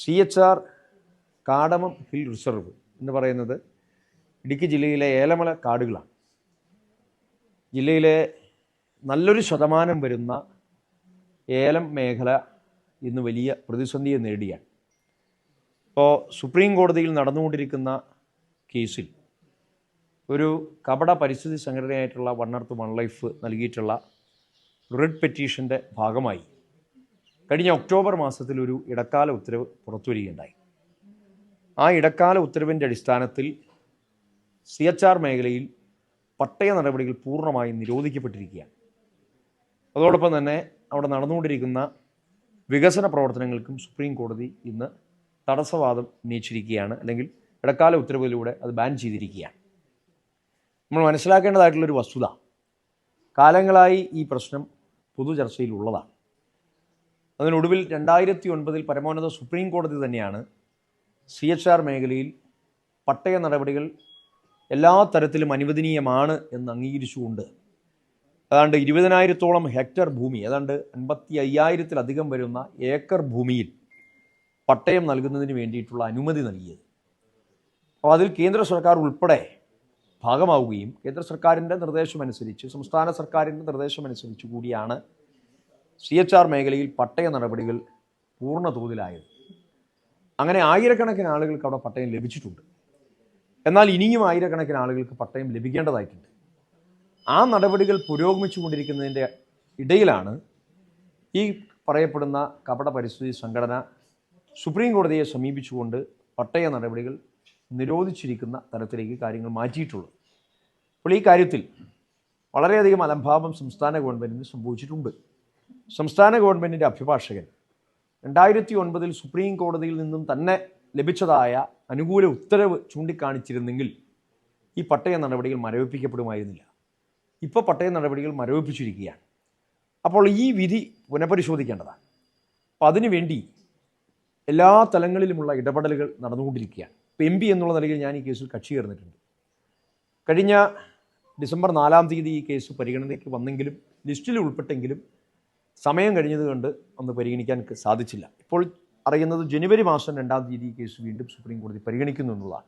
C H R cardamom hill reserve എന്ന് പറയുന്നത് ഇടുക്കി ജില്ലയിലെ ഏലമല കാടുകളാണ്. ജില്ലയിലെ നല്ലൊരു ശതമാനം വരുന്ന ഏലം മേഖല ഇന്ന് വലിയ പ്രതിസന്ധിയെ നേടിയാണ് ഇപ്പോൾ സുപ്രീം കോടതിയിൽ നടന്നുകൊണ്ടിരിക്കുന്ന കേസിൽ ഒരു കപട പരിസ്ഥിതി സംഘടനയായിട്ടുള്ള വണ്ണർത്ത് വൺ ലൈഫ് നൽകിയിട്ടുള്ള റിഡ് പെറ്റീഷന്റെ ഭാഗമായി കഴിഞ്ഞ ഒക്ടോബർ മാസത്തിൽ ഒരു ഇടക്കാല ഉത്തരവ് പുറത്തുവരികയുണ്ടായി. ആ ഇടക്കാല ഉത്തരവിന്റെ അടിസ്ഥാനത്തിൽ സി എച്ച് ആർ മേഖലയിൽ പട്ടയ നടപടികൾ പൂർണമായും നിരോധിക്കപ്പെട്ടിരിക്കുകയാണ്. അതോടൊപ്പം തന്നെ അവിടെ നടന്നുകൊണ്ടിരിക്കുന്ന വികസന പ്രവർത്തനങ്ങൾക്കും സുപ്രീം കോടതി ഇന്ന് തടസ്സവാദം ഉന്നയിച്ചിരിക്കുകയാണ് അല്ലെങ്കിൽ ഇടക്കാല ഉത്തരവിലൂടെ അത് ബാൻ ചെയ്തിരിക്കുകയാണ്. നമ്മൾ മനസ്സിലാക്കേണ്ടതായിട്ടുള്ളൊരു വസ്തുത കാലങ്ങളായി ഈ പ്രശ്നം പൊതുചർച്ചയിലുള്ളതാണ്. അതിനൊടുവിൽ രണ്ടായിരത്തി ഒൻപതിൽ പരമോന്നത സുപ്രീം കോടതി തന്നെയാണ് സി എച്ച് ആർ മേഖലയിൽ പട്ടയ നടപടികൾ എല്ലാ തരത്തിലും അനുവദനീയമാണ് എന്ന് അംഗീകരിച്ചുകൊണ്ട് ഏതാണ്ട് ഇരുപതിനായിരത്തോളം ഹെക്ടർ ഭൂമി ഏതാണ്ട് അൻപത്തി അയ്യായിരത്തിലധികം വരുന്ന ഏക്കർ ഭൂമിയിൽ പട്ടയം നൽകുന്നതിന് വേണ്ടിയിട്ടുള്ള അനുമതി നൽകിയത്. അപ്പോൾ അതിൽ കേന്ദ്ര സർക്കാർ ഉൾപ്പെടെ ഭാഗമാവുകയും കേന്ദ്ര സർക്കാരിന്റെ നിർദ്ദേശമനുസരിച്ച് സംസ്ഥാന സർക്കാരിന്റെ നിർദ്ദേശമനുസരിച്ച് കൂടിയാണ് സി എച്ച് ആർ മേഖലയിൽ പട്ടയ നടപടികൾ പൂർണ തോതിലായത്. അങ്ങനെ ആയിരക്കണക്കിന് ആളുകൾക്ക് അവിടെ പട്ടയം ലഭിച്ചിട്ടുണ്ട്. എന്നാൽ ഇനിയും ആയിരക്കണക്കിന് ആളുകൾക്ക് പട്ടയം ലഭിക്കേണ്ടതായിട്ടുണ്ട്. ആ നടപടികൾ പുരോഗമിച്ചു പുരോഗമിച്ചുകൊണ്ടിരിക്കുന്നതിന്റെ ഇടയിലാണ് ഈ പറയപ്പെടുന്ന കപട പരിസ്ഥിതി സംഘടന സുപ്രീം കോടതിയെ സമീപിച്ചുകൊണ്ട് പട്ടയ നടപടികൾ നിരോധിച്ചിരിക്കുന്ന തരത്തിലേക്ക് കാര്യങ്ങൾ മാറ്റിയിട്ടുള്ളത്. അപ്പോൾ ഈ കാര്യത്തിൽ വളരെയധികം അലംഭാവം സംസ്ഥാന ഗവൺമെന്റിന് സംഭവിച്ചിട്ടുണ്ട്. സംസ്ഥാന ഗവൺമെന്റിന്റെ അഭിഭാഷകൻ. രണ്ടായിരത്തി ഒൻപതിൽ സുപ്രീം കോടതിയിൽ നിന്നും തന്നെ ലഭിച്ചതായ അനുകൂല ഉത്തരവ് ചൂണ്ടിക്കാണിച്ചിരുന്നെങ്കിൽ ഈ പട്ടയ നടപടികൾ മരവിപ്പിക്കപ്പെടുമായിരുന്നില്ല. ഇപ്പോൾ പട്ടയ നടപടികൾ മരവിപ്പിച്ചിരിക്കുകയാണ്. അപ്പോൾ ഈ വിധി പുനഃപരിശോധിക്കേണ്ടതാണ്. അപ്പോൾ അതിനുവേണ്ടി എല്ലാ തലങ്ങളിലുമുള്ള ഇടപെടലുകൾ നടന്നുകൊണ്ടിരിക്കുകയാണ്. ഇപ്പോൾ എം പി എന്നുള്ള നിലയിൽ ഞാൻ ഈ കേസിൽ കക്ഷി ചേർന്നിട്ടുണ്ട്. കഴിഞ്ഞ ഡിസംബർ നാലാം തീയതി ഈ കേസ് പരിഗണനയ്ക്ക് വന്നെങ്കിലും ലിസ്റ്റിൽ ഉൾപ്പെട്ടെങ്കിലും സമയം കഴിഞ്ഞത് ഒന്ന് പരിഗണിക്കാൻ സാധിച്ചില്ല. ഇപ്പോൾ അറിയുന്നത് ജനുവരി മാസം രണ്ടാം തീയതി കേസ് വീണ്ടും സുപ്രീം കോടതി പരിഗണിക്കുന്നു എന്നുള്ളതാണ്.